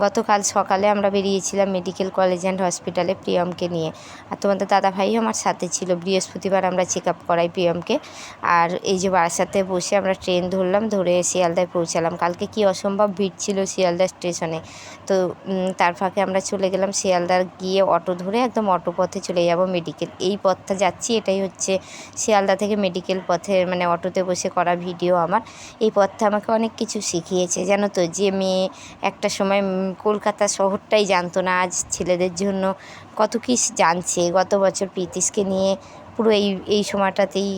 গতকাল সকালে আমরা বেরিয়েছিলাম মেডিকেল কলেজ অ্যান্ড হসপিটালে প্রিয়মকে নিয়ে। আর তোমাদের দাদা ভাইও আমার সাথে ছিল। বৃহস্পতিবার আমরা চেক আপ করাই প্রিয়মকে। আর এই যে বারাসাতে বসে আমরা ট্রেন ধরলাম, ধরে শিয়ালদায় পৌঁছালাম। কালকে কি অসম্ভব ভিড় ছিল শিয়ালদা স্টেশনে। তো তার ফাঁকে আমরা চলে গেলাম শিয়ালদার গিয়ে অটো ধরে একদম অটো পথে চলে যাব মেডিকেল। এই পথটা যাচ্ছি, এটাই হচ্ছে শিয়ালদা থেকে মেডিকেল পথে মানে অটোতে বসে করা ভিডিও আমার। এই পথটা আমাকে অনেক কিছু শিখিয়েছে। জানো তো, যে মেয়ে একটা সময় কলকাতা শহরটাই জানতো না আজ ছেলেদের জন্য। কত কী জানছে, গত বছর প্রীতিশকে নিয়ে পুরো এই এই সময়টাতেই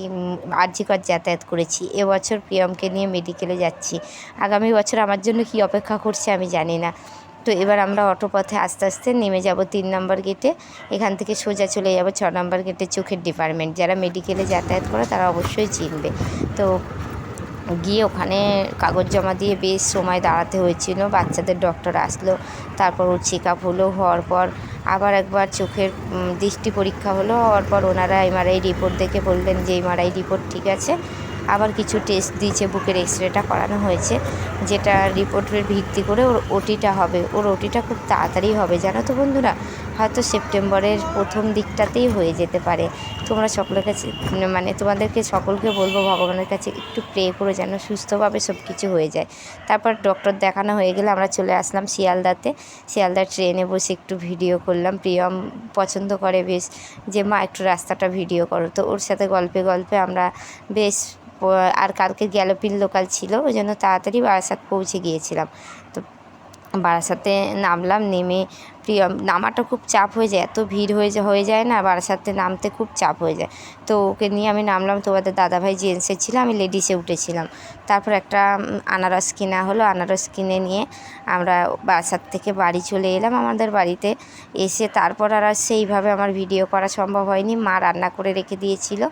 আর্জিকর যাতায়াত করেছি। এবছর প্রিয়মকে নিয়ে মেডিকেলে যাচ্ছি। আগামী বছর আমার জন্য কি অপেক্ষা করছে আমি জানি না। তো এবার আমরা অটো পথে আস্তে আস্তে নেমে যাব তিন নম্বর গেটে এখান থেকে সোজা চলে যাব ছ নম্বর গেটে চোখের ডিপার্টমেন্ট যারা মেডিকেলে যাতায়াত করে তারা অবশ্যই চিনবে। তো গিয়ে ওখানে কাগজ জমা দিয়ে বেশ সময় দাঁড়াতে হয়েছিল। বাচ্চাদের ডক্টর আসলো, তারপর ওর চেক আপ হলো, হওয়ার পর আবার একবার চোখের দৃষ্টি পরীক্ষা হলো, হওয়ার পর ওনারা এমআরআই রিপোর্ট দেখে বললেন যে এমআরআই রিপোর্ট ঠিক আছে। আবার কিছু টেস্ট দিয়েছে, বুকের এক্স রেটা করানো হয়েছে, যেটা রিপোর্টের ভিত্তি করে ওর ওটিটা হবে। ওর ওটিটা খুব তাড়াতাড়ি হবে, জানো তো বন্ধুরা? হয়তো সেপ্টেম্বরের প্রথম দিকটাতেই হয়ে যেতে পারে। তোমরা সকলের কাছে মানে তোমাদেরকে সকলকে বলব, ভগবানের কাছে একটু প্রে করে যেন সুস্থভাবে সব কিছু হয়ে যায়। তারপর ডক্টর দেখানো হয়ে গেলে আমরা চলে আসলাম শিয়ালদাতে। শিয়ালদার ট্রেনে বসে একটু ভিডিও করলাম। প্রিয়ম পছন্দ করে বেশ, যে মা একটু রাস্তাটা ভিডিও করো। তো ওর সাথে গল্পে গল্পে আমরা বেশ আর কালকে গ্যালোপিন লোকাল ছিল ওই জন্য তাড়াতাড়ি বারাসাত পৌঁছে গিয়েছিলাম। তো বারাসাতে নামলাম, নেমে প্রিয় নামাটা খুব চাপ হয়ে যায়, এত ভিড় হয়ে হয়ে যায় না বারাসাতে নামতে খুব চাপ হয়ে যায়। তো ওকে নিয়ে আমি নামলাম তোমাদের দাদাভাই জেন্টসে ছিল আমি লেডিসে উঠেছিলাম। তারপর একটা আনারস কিনা হলো, আনারস কিনে নিয়ে আমরা বারাসাত থেকে বাড়ি চলে এলাম আমাদের বাড়িতে। এসে তারপর আর সেইভাবে আমার ভিডিও করা সম্ভব হয়নি, মা রান্না করে রেখে দিয়েছিল।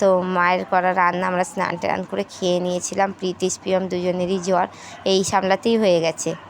তো মায়ের করা রান্না আমরা স্নান টান করে খেয়ে নিয়েছিলাম প্রীতিশ প্রিয়ম দুজনেরই জ্বর, এই সামলাতেই হয়ে গেছে।